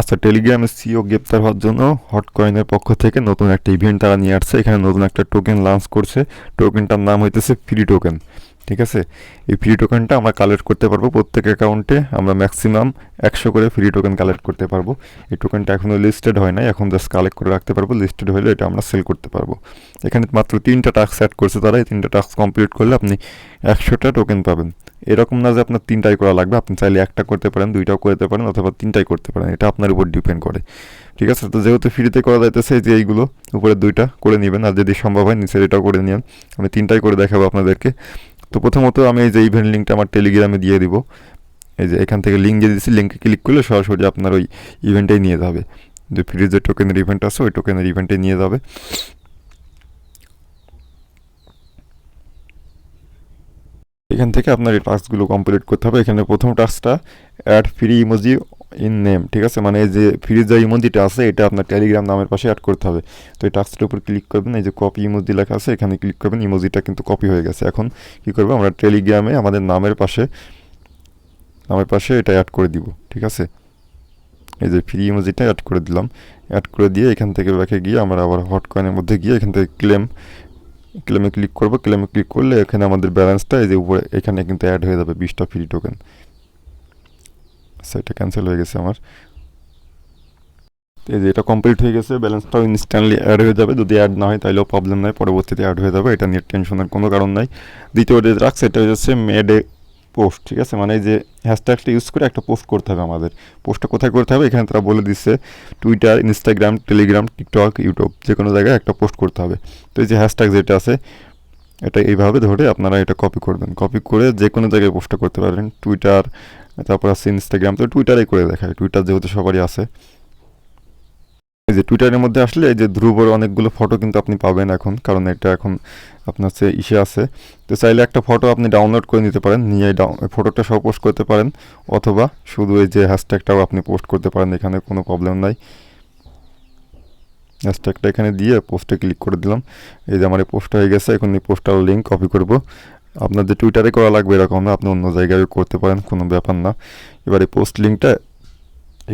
আচ্ছা টেলিগ্রামে সিও গ্রেপ্তার হওয়ার জন্য হট কয়েনের পক্ষ থেকে নতুন একটা ইভেন্ট তারা নিয়ে আসছে। এখানে নতুন একটা টোকেন লঞ্চ করছে। টোকেনটার নাম হইতেছে ফ্রি টোকেন ঠিক আছে? এই ফ্রি টোকেনটা আমরা কালেক্ট করতে পারব প্রত্যেক অ্যাকাউন্টে আমরা ম্যাক্সিমাম একশো করে ফ্রি টোকেন কালেক্ট করতে পারব। এই টোকেনটা এখনও লিস্টেড হয় নাই। এখন জাস্ট কালেক্ট করে রাখতে পারব। লিস্টেড হলে এটা আমরা সেল করতে পারব। এখানে মাত্র তিনটা টাস্ক অ্যাড করছে তারা। এই তিনটা টাস্ক কমপ্লিট করলে আপনি একশোটা টোকেন পাবেন। এরকম না যে আপনার তিনটাই করা লাগবে, আপনি চাইলে একটা করতে পারেন, দুইটাও করতে পারেন অথবা তিনটাই করতে পারেন, এটা আপনার উপর ডিপেন্ড করে। ঠিক আছে? তো যেহেতু ফ্রিতে করা যাইতেছে যে এইগুলো, উপরে দুইটা করে নেবেন, আর যদি সম্ভব হয় নিচের এটাও করে নিন আমি তিনটাই করে দেখাবো আপনাদেরকে। তো প্রথমত আমি এই যে ইভেন্ট লিঙ্কটা আমার টেলিগ্রামে দিয়ে দিব। এই যে এখান থেকে লিঙ্ক দিয়ে দিচ্ছি লিঙ্কে ক্লিক করলে সরাসরি আপনার ওই ইভেন্টেই নিয়ে যাবে। যে ফ্রি যে টোকেনের ইভেন্ট আছে, ওই টোকেনের ইভেন্টে নিয়ে যাবে। এখান থেকে আপনার এই টাস্কগুলো কমপ্লিট করতে হবে। এখানে প্রথম টাস্কটা add free emoji in name ঠিক আছে? মানে যে ফ্রি যে ইমোজিটা আছে, এটা আপনার টেলিগ্রাম নামের পাশে অ্যাড করতে হবে। তো এই টাস্কটার উপর ক্লিক করবেন, এই যে কপি ইমোজি লেখা আছে, এখানে ক্লিক করবেন ইমোজিটা কিন্তু কপি হয়ে গেছে। এখন কী করব? আমরা টেলিগ্রামে আমাদের নামের পাশে নামের পাশে এটা অ্যাড করে দিব, ঠিক আছে? এই যে ফ্রি ইমোজিটা অ্যাড করে দিলাম। অ্যাড করে দিয়ে এখান থেকে ব্যাকে গিয়ে আমরা আবার হট কয়েনের মধ্যে গিয়ে এখান থেকে ক্লেম ক্লেমে ক্লিক করব ক্লেমে ক্লিক করলে এখানে আমাদের ব্যালেন্সটা এই যে উপরে, এখানে কিন্তু অ্যাড হয়ে যাবে বিশটা ফ্রি টোকেন সেটা ক্যান্সেল হয়ে গেছে আমার। এই যে এটা কমপ্লিট হয়ে গেছে ব্যালেন্সটাও ইনস্ট্যান্টলি অ্যাড হয়ে যাবে। যদি অ্যাড না হয় তাহলেও প্রবলেম নাই, পরবর্তীতে অ্যাড হয়ে যাবে। এটা নিয়ে টেনশনের কোনো কারণ নাই। দ্বিতীয় যে রাখছে এটা হচ্ছে মেডে পোস্ট ঠিক আছে? মানে যে হ্যাশট্যাগটা ইউজ করে একটা পোস্ট করতে হবে আমাদের। পোস্টটা কোথায় করতে হবে? এখানে তারা বলে দিচ্ছে Twitter Instagram Telegram TikTok YouTube যে কোনো জায়গায় একটা পোস্ট করতে হবে। তো এই যে হ্যাশট্যাগ যেটা আছে, এটা এইভাবে ধরে আপনারা এটা কপি করবেন। কপি করে যে কোনো জায়গায় পোস্টটা করতে পারেন টুইটার তারপর আছে ইনস্টাগ্রাম তো টুইটারে করে দেখায়। টুইটার যেহেতু সবারই আছে। এই যে টুইটারের মধ্যে আসলে এই যে ধ্রুবর অনেকগুলো ফটো কিন্তু আপনি পাবেন এখন, কারণ এটা এখন আপনার হচ্ছে ইসে আছে। তো চাইলে একটা ফটো আপনি ডাউনলোড করে নিতে পারেন, নিয়ে ডাউন ফটোটা সহ পোস্ট করতে পারেন, অথবা শুধু এই যে হ্যাশট্যাগটাও আপনি পোস্ট করতে পারেন, এখানে কোনো প্রবলেম নাই। হ্যাশট্যাগটা এখানে দিয়ে পোস্টে ক্লিক করে দিলাম। এই যে আমার এই পোস্ট হয়ে গেছে, এখন এই পোস্টার লিঙ্ক কপি করব। আপনার যে টুইটারে করা লাগবে এরকম না, আপনি অন্য জায়গায় করতে পারেন, কোনো ব্যাপার না। এবার এই পোস্ট লিঙ্কটা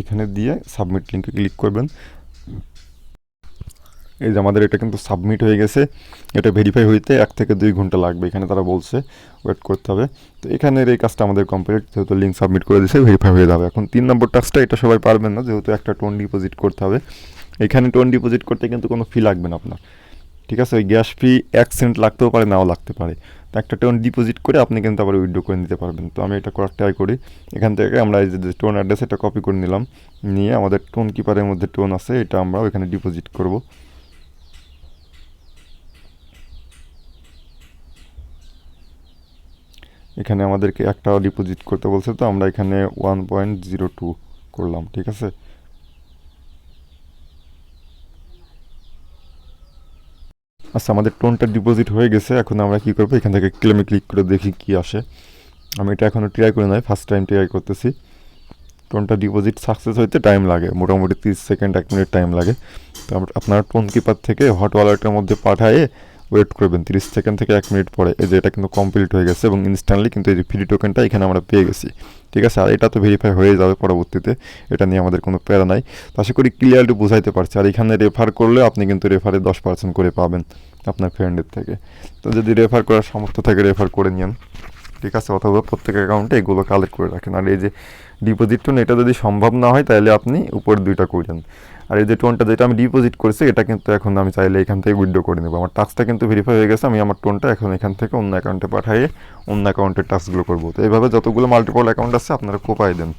এখানে দিয়ে সাবমিট লিঙ্কে ক্লিক করবেন। এই যে আমাদের এটা কিন্তু সাবমিট হয়ে গেছে। এটা ভেরিফাই হইতে এক থেকে দুই ঘণ্টা লাগবে, এখানে তারা বলছে ওয়েট করতে হবে। তো এখানের এই কাজটা আমাদের কমপ্লিট যেহেতু লিঙ্ক সাবমিট করে দিয়েছে ভেরিফাই হয়ে যাবে। এখন তিন নম্বর টাস্কটা এটা সবাই পারবেন না, যেহেতু একটা টোন ডিপোজিট করতে হবে। এখানে টোন ডিপোজিট করতে কিন্তু কোনো ফি লাগবে না আপনার। ঠিক আছে? ওই গ্যাস ফি এক সেন্ট লাগতেও পারে, নাও লাগতে পারে। তো একটা টোন ডিপোজিট করে আপনি কিন্তু আবার উইড্রো করে নিতে পারবেন। তো আমি এটা করার ট্রাই করি। এখান থেকে আমরা এই যে টোন অ্যাড্রেস এটা কপি করে নিলাম। নিয়ে আমাদের টোন কিপারের মধ্যে টোন আছে, এটা আমরা ওইখানে ডিপোজিট করব। এখানে আমাদেরকে একটা ডিপোজিট করতে বলছে, তো আমরা এখানে ওয়ান পয়েন্ট জিরো টু করলাম, ঠিক আছে? আচ্ছা আমাদের টোনটা ডিপোজিট হয়ে গেছে, এখন আমরা কি করব? এখান থেকে ক্লেমে ক্লিক করে দেখি কি আসে। আমি এটা এখনও ট্রাই করে নাই ফার্স্ট টাইম ট্রাই করতেছি। টোনটা ডিপোজিট সাকসেস হইতে টাইম লাগে, মোটামুটি তিরিশ সেকেন্ড এক মিনিট টাইম লাগে। তো আপনার টোন কিপার থেকে হট ওয়ালেটের মধ্যে পাঠায়ে ওয়েট করবেন, তিরিশ সেকেন্ড থেকে এক মিনিট পরে। এই যে এটা কিন্তু কমপ্লিট হয়ে গেছে এবং ইনস্ট্যান্টলি কিন্তু এই যে ফ্রি টোকেনটা এখানে আমরা পেয়ে গেছি। ঠিক আছে? আর এটা তো ভেরিফাই হয়ে যাবে পরবর্তীতে। এটা নিয়ে আমাদের কোনো প্যারা নাই। তো আশা করি ক্লিয়ারলি বুঝাইতে পারছি। আর এখানে রেফার করলে আপনি কিন্তু রেফারে দশ পার্সেন্ট করে পাবেন আপনার ফ্রেন্ডের থেকে। তো যদি রেফার করার সামর্থ্য থাকে রেফার করে নিন ঠিক আছে? অথবা প্রত্যেক অ্যাকাউন্টে এগুলো কালেক্ট করে রাখেন। আর এই যে ডিপোজিট টোন এটা যদি সম্ভব না হয়, তাহলে আপনি উপরে দুইটা করেন। আর এই যে টোনটা যেটা আমি ডিপোজিট করেছি, এটা কিন্তু এখন আমি চাইলে এখান থেকে উইড্রো করে নেব। আমার টাস্কটা কিন্তু ভেরিফাই হয়ে গেছে, আমি আমার টোনটা এখন এখান থেকে অন্য অ্যাকাউন্টে পাঠিয়ে অন্য অ্যাকাউন্টের টাস্কগুলো করব। তো এইভাবে যতগুলো মাল্টিপল অ্যাকাউন্ট আছে, আপনারা কোপাই দেন